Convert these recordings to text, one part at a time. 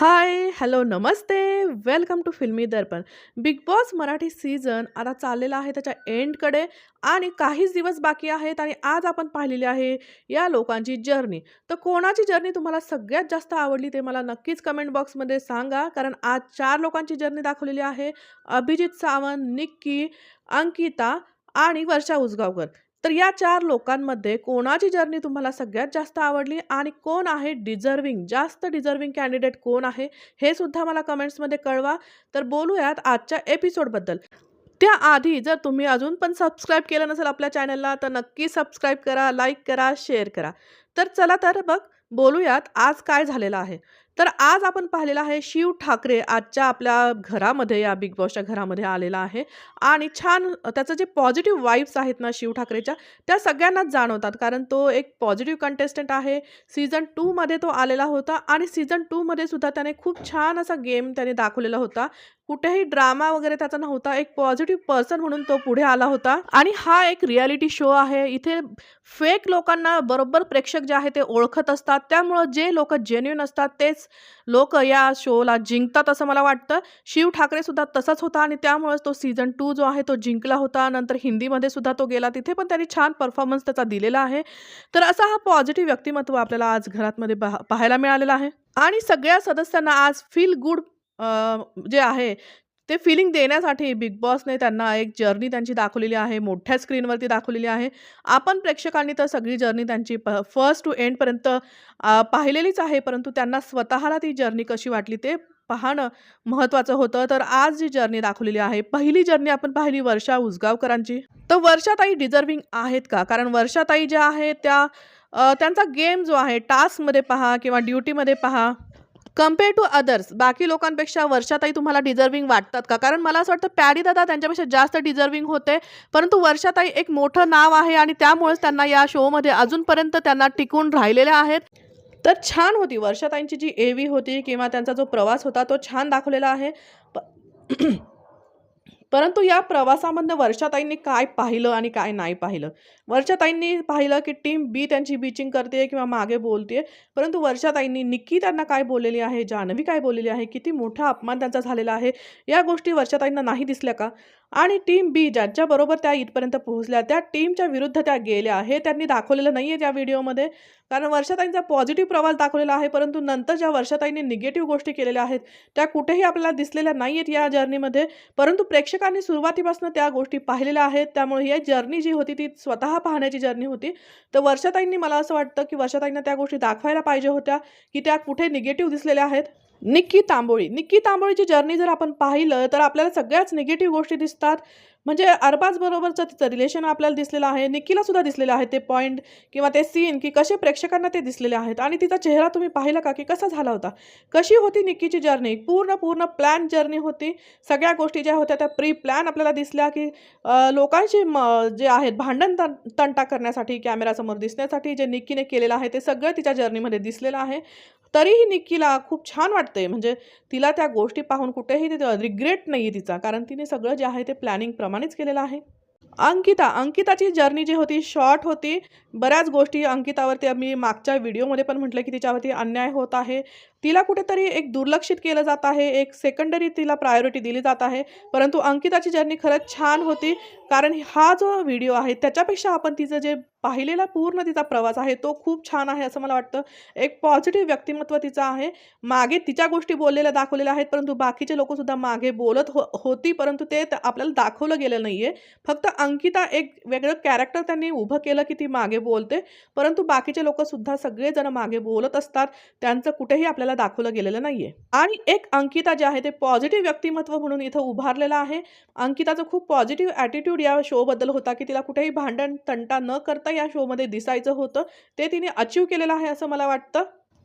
High, hello, Namaste. Welcome to Filmy Darpan. Bigg Boss Marathi season आता चाललेला आहे त्याच्या एंडकडे आणि काहीच दिवस बाकी आहेत आणि आज आपण पाहिलेली आहे या लोकांची जर्नी. तर कोणाची जर्नी तुम्हाला सगळ्यात जास्त आवडली ते मला नक्कीच कमेंट बॉक्समध्ये सांगा. कारण आज चार लोकांची जर्नी दाखवलेली आहे. अभिजित सावंत, निक्की, अंकिता आणि वर्षा उसगावकर. तर या चार लोकांमध्ये कोणाची जर्नी तुम्हाला सगळ्यात जास्त आवडली आणि कोण आहे डिझर्विंग जास्त डिझर्विंग कॅन्डिडेट कोण आहे, हे सुद्धा मला कमेंट्समध्ये कळवा. तर बोलूयात आजच्या एपिसोडबद्दल. त्याआधी जर तुम्ही अजून पण सबस्क्राईब केलं नसेल आपल्या चॅनलला, तर नक्की सबस्क्राईब करा, लाईक करा, शेअर करा. तर चला तर बघ बोलूयात आज काय झालेलं आहे. तर आज आपण पाहिलेलं आहे शिव ठाकरे आजच्या आपल्या घरामध्ये, या बिग बॉसच्या घरामध्ये आलेला आहे आणि छान त्याचं जे पॉझिटिव्ह वाईब्स आहेत ना शिव ठाकरेच्या, त्या सगळ्यांनाच जाणवतात. कारण तो एक पॉझिटिव्ह कंटेस्टंट आहे. सीझन टूमध्ये तो आलेला होता आणि सीझन टूमध्ये सुद्धा त्याने खूप छान असा गेम त्याने दाखवलेला होता. कुठेही ड्रामा वगैरे त्याचा नव्हता. एक पॉझिटिव्ह पर्सन म्हणून तो पुढे आला होता आणि हा एक रियालिटी शो आहे. इथे फेक लोकांना बरोबर प्रेक्षक जे आहे ते ओळखत असतात. त्यामुळं जे लोक जेन्युइन असतात तेच लोक या शोला जिंकतात असं मला वाटतं. शिव ठाकरे सुद्धा तसाच होता आणि त्यामुळेच तो सीझन टू जो आहे तो जिंकला होता. नंतर हिंदीमध्ये सुद्धा तो गेला. तिथे पण त्यांनी छान परफॉर्मन्स त्याचा दिलेला आहे. तर असा हा पॉझिटिव्ह व्यक्तिमत्व आपल्याला आज घरातमध्ये पाहायला मिळालेला आहे आणि सगळ्या सदस्यांना आज फील गुड जे आहे ते फीलिंग देण्यासाठी बिग बॉसने त्यांना एक जर्नी त्यांची दाखवलेली आहे. मोठ्या स्क्रीनवरती दाखवलेली आहे. आपण प्रेक्षकांनी तर सगळी जर्नी त्यांची प फर्स्ट टू एंडपर्यंत पाहिलेलीच आहे. परंतु त्यांना स्वतःला ती जर्नी कशी वाटली ते पाहणं महत्त्वाचं होतं. तर आज जी जर्नी दाखवलेली आहे, पहिली जर्नी आपण पाहिली वर्षा उसगावकरांची. तर वर्षाताई डिझर्विंग आहेत का? कारण वर्षाताई ज्या आहेत त्या त्यांचा गेम जो आहे टास्कमध्ये पहा किंवा ड्युटीमध्ये पहा कंपेअर टू अदर्स बाकी लोकांपेक्षा वर्षाताई तुम्हाला डिझर्विंग वाटतात का? कारण मला असं वाटतं पॅडी दादा त्यांच्यापेक्षा जास्त डिझर्विंग होते. परंतु वर्षाताई एक मोठं नाव आहे आणि त्यामुळेच त्यांना या शोमध्ये अजूनपर्यंत त्यांना टिकून राहिलेल्या आहेत. तर छान होती वर्षाताईंची जी एवी होती किंवा त्यांचा जो प्रवास होता तो छान दाखवलेला आहे. परंतु या प्रवासामधनं वर्षाताईंनी काय पाहिलं आणि काय नाही पाहिलं. वर्षाताईंनी पाहिलं की टीम बी त्यांची बीचिंग करते किंवा मागे बोलते. परंतु वर्षाताईंनी निक्की त्यांना काय बोललेली आहे, जान्हवी काय बोललेली आहे, किती मोठा अपमान त्यांचा झालेला आहे, या गोष्टी वर्षाताईंना नाही दिसल्या का? आणि टीम बी ज्यांच्याबरोबर त्या इथपर्यंत पोहोचल्या, त्या टीमच्या विरुद्ध त्या गेल्या. हे त्यांनी दाखवलेलं नाही आहे त्या व्हिडिओमध्ये. कारण वर्षाताईंचा पॉझिटिव्ह प्रवास दाखवलेला आहे. परंतु नंतर ज्या वर्षाताईंनी निगेटिव्ह गोष्टी केलेल्या आहेत, त्या कुठेही आपल्याला दिसलेल्या नाही आहेत या जर्नीमध्ये. परंतु प्रेक्षकांनी सुरुवातीपासून त्या गोष्टी पाहिलेल्या आहेत. त्यामुळे ही जर्नी जी होती ती स्वतः पाहण्याची जर्नी होती. तर वर्षाताईंनी मला असं वाटतं की वर्षाताईंना त्या गोष्टी दाखवायला पाहिजे होत्या की त्या कुठे निगेटिव्ह दिसलेल्या आहेत. निक्की तांबोळी. निक्की तांबोळीची जर्नी जर आपण पाहिलं तर आपल्याला सगळ्याच निगेटिव्ह गोष्टी दिसतात. म्हणजे अरबाजबरोबरचं तिचं रिलेशन आपल्याला दिसलेलं आहे. निक्कीला सुद्धा दिसलेलं आहे ते पॉइंट किंवा ते सीन की कसे प्रेक्षकांना ते दिसलेले आहेत आणि तिचा चेहरा तुम्ही पाहिला का की कसा झाला होता? कशी होती निक्कीची जर्नी? पूर्ण, पूर्ण प्लॅन जर्नी होती. सगळ्या गोष्टी ज्या होत्या त्या प्री प्लॅन आपल्याला दिसल्या की लोकांशी म जे आहेत भांडण तन तंटा करण्यासाठी, कॅमेरासमोर दिसण्यासाठी जे निक्कीने केलेलं आहे ते सगळं तिच्या जर्नीमध्ये दिसलेलं आहे. तरीही निक्कीला खूप छान वाटते म्हणजे तिला त्या गोष्टी पाहून कुठेही रिग्रेट नाही आहे तिचा. कारण तिने सगळं जे आहे ते प्लॅनिंग प्रमाणेच केलेलं आहे. अंकिता. अंकिताची जर्नी जी होती शॉर्ट होती. बऱ्याच गोष्टी अंकितावरती आम्ही मागच्या व्हिडिओमध्ये पण म्हटलं की तिच्यावरती अन्याय होत आहे. तिला कुठेतरी एक दुर्लक्षित केलं जात आहे. एक सेकंडरी तिला प्रायोरिटी दिली जात आहे. परंतु अंकिताची जर्नी खरंच छान होती. कारण हा जो व्हिडिओ आहे त्याच्यापेक्षा आपण तिचं जे पाहिलेला पूर्ण तिचा प्रवास आहे तो खूप छान आहे असं मला वाटतं. एक पॉझिटिव्ह व्यक्तिमत्व तिचं आहे. मागे तिच्या गोष्टी बोललेल्या दाखवलेल्या आहेत. परंतु बाकीचे लोकसुद्धा मागे बोलत हो होती. परंतु ते आपल्याला दाखवलं गेलं नाही आहे. फक्त अंकिता एक वेगळं कॅरेक्टर त्यांनी उभं केलं की ती मागे बोलते. परंतु बाकीचे लोकसुद्धा सगळेजण मागे बोलत असतात. त्यांचं कुठेही आपल्याला दाखवलं गेलेलं नाहीये आणि एक अंकिता जे आहे ते पॉझिटिव्ह व्यक्तिमत्व म्हणून इथं उभारलेलं आहे. अंकिताचं खूप पॉझिटिव्ह ॲटिट्यूड या शोबद्दल होता की तिला कुठेही भांडण तंटा न करता या शोमध्ये दिसायचं होतं. ते तिने अचीव्ह केलेलं आहे असं मला वाटतं.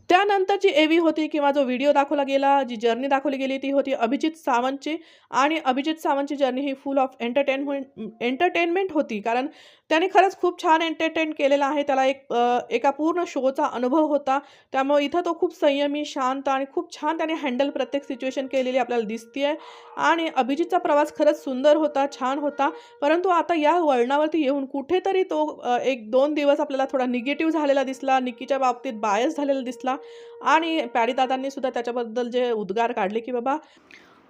त्यानंतरची एव्ही होती किंवा जो व्हिडिओ दाखवला गेला, जी जर्नी दाखवली गेली ती होती अभिजित सावंतची आणि अभिजित सावंतची जर्नी ही फुल ऑफ एंटरटेनमेंट एंटरटेनमेंट होती. कारण त्याने खरंच खूप छान एंटरटेन केलेलं आहे. त्याला एक एका पूर्ण शोचा अनुभव होता. त्यामुळे इथं तो खूप संयमी, शांत आणि खूप छान त्याने हँडल प्रत्येक सिच्युएशन केलेली आपल्याला दिसतीये आणि अभिजितचा प्रवास खरंच सुंदर होता, छान होता. परंतु आता या वळणावरती येऊन कुठेतरी तो एक दोन दिवस आपल्याला थोडा निगेटिव्ह झालेला दिसला. निक्कीच्या बाबतीत बायस झालेला दिसला. होता आणि पॅडीदादांनी सुद्धा त्याच्याबद्दल जे उद्गार काढले की बाबा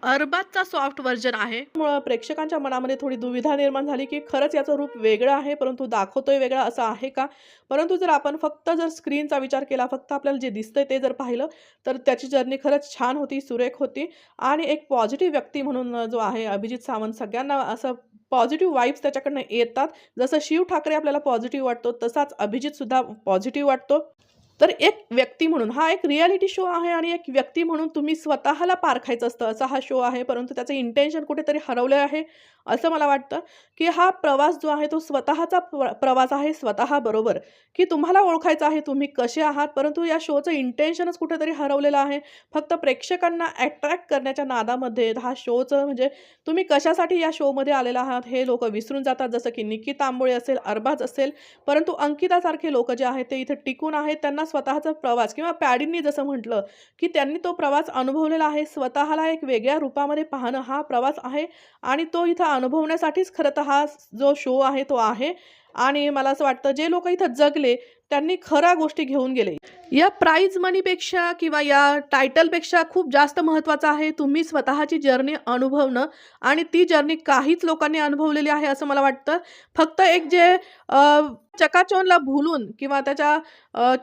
अरबाजचा सॉफ्ट व्हर्जन आहे. प्रेक्षकांच्या मनामध्ये थोडी दुविधा निर्माण झाली की खरंच याचं रूप वेगळं आहे परंतु दाखवतोय वेगळा असं आहे का? परंतु जर आपण फक्त जर स्क्रीनचा विचार केला फक्त आपल्याला जे दिसतंय ते जर पाहिलं तर त्याची जर्नी खरंच छान होती सुरेख होती आणि एक पॉझिटिव्ह व्यक्ती म्हणून जो आहे अभिजित सावंत सगळ्यांना असं पॉझिटिव्ह वाईब्स त्याच्याकडनं येतात. जसं शिव ठाकरे आपल्याला पॉझिटिव्ह वाटतो तसाच अभिजितसुद्धा पॉझिटिव्ह वाटतो. तर एक व्यक्ती म्हणून हा एक रियालिटी शो आहे आणि एक व्यक्ती म्हणून तुम्ही स्वतःला पारखायचं असतं असा हा शो आहे. परंतु त्याचं इंटेन्शन कुठेतरी हरवलं आहे असं मला वाटतं की हा प्रवास जो आहे तो स्वतःचा प्रवास आहे स्वतःबरोबर की तुम्हाला ओळखायचं आहे तुम्ही कसे आहात परंतु या शोचं इंटेन्शनच कुठेतरी हरवलेलं आहे. फक्त प्रेक्षकांना ॲट्रॅक्ट करण्याच्या नादामध्ये हा शोचं म्हणजे तुम्ही कशासाठी या शोमध्ये आलेला आहात हे लोक विसरून जातात. जसं की निकी तांबोळे असेल अरबाज असेल परंतु अंकितासारखे लोक जे आहेत ते इथे टिकून आहेत. त्यांना स्वतःचा प्रवास किंवा पॅडींनी जसं म्हटलं की त्यांनी तो प्रवास अनुभवलेला आहे स्वतःला एक वेगळ्या रूपामध्ये पाहणं हा प्रवास आहे आणि तो इथं अनुभवण्यासाठीच खरं तर हा जो शो आहे तो आहे. आणि मला असं वाटतं जे लोक इथं जगले त्यांनी खऱ्या गोष्टी घेऊन गेले. या प्राईज मनीपेक्षा किंवा या टायटलपेक्षा खूप जास्त महत्त्वाचं आहे तुम्ही स्वतःची जर्नी अनुभवणं आणि ती जर्नी काहीच लोकांनी अनुभवलेली आहे असं मला वाटतं. फक्त एक जे चकाचोनला भुलून किंवा त्याच्या अ,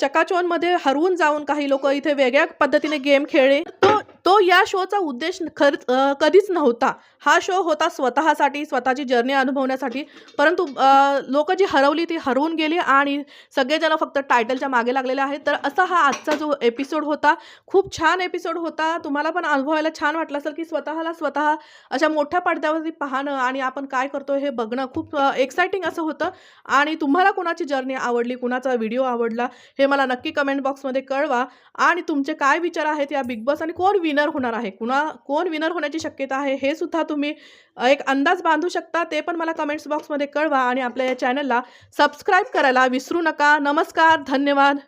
हरवून जाऊन काही लोक इथे वेगळ्या पद्धतीने गेम खेळले तो तो या शोचा उद्देश खरंच कधीच नव्हता. हा शो होता स्वतःसाठी स्वतःची जर्नी अनुभवण्यासाठी. परंतु लोक जी हरवली ती हरवून गेली आणि सगळेजण फक्त टायटलच्या मागे लागलेले आहेत. तर असा हा आजचा जो एपिसोड होता खूप छान एपिसोड होता. तुम्हाला पण अनुभवायला छान वाटलं असेल की स्वतःला स्वतः अशा मोठ्या पडद्यावरती पाहणं आणि आपण काय करतो हे बघणं खूप एक्सायटिंग असं होतं. आणि तुम्हाला कुणाची जर्नी आवडली कुणाचा व्हिडिओ आवडला हे मला नक्की कमेंट बॉक्समध्ये कळवा. आणि तुमचे काय विचार आहेत या बिग बॉस आणि कोण विनर होणार आहे? कुणा कोण विनर होण्याची शक्यता आहे? हे सुद्धा तुम्ही एक अंदाज बांधू शकता ते पण मला कमेंट्स बॉक्समध्ये कळवा आणि आपल्या या चॅनलला सबस्क्राईब करायला विसरू नका. नमस्कार धन्यवाद.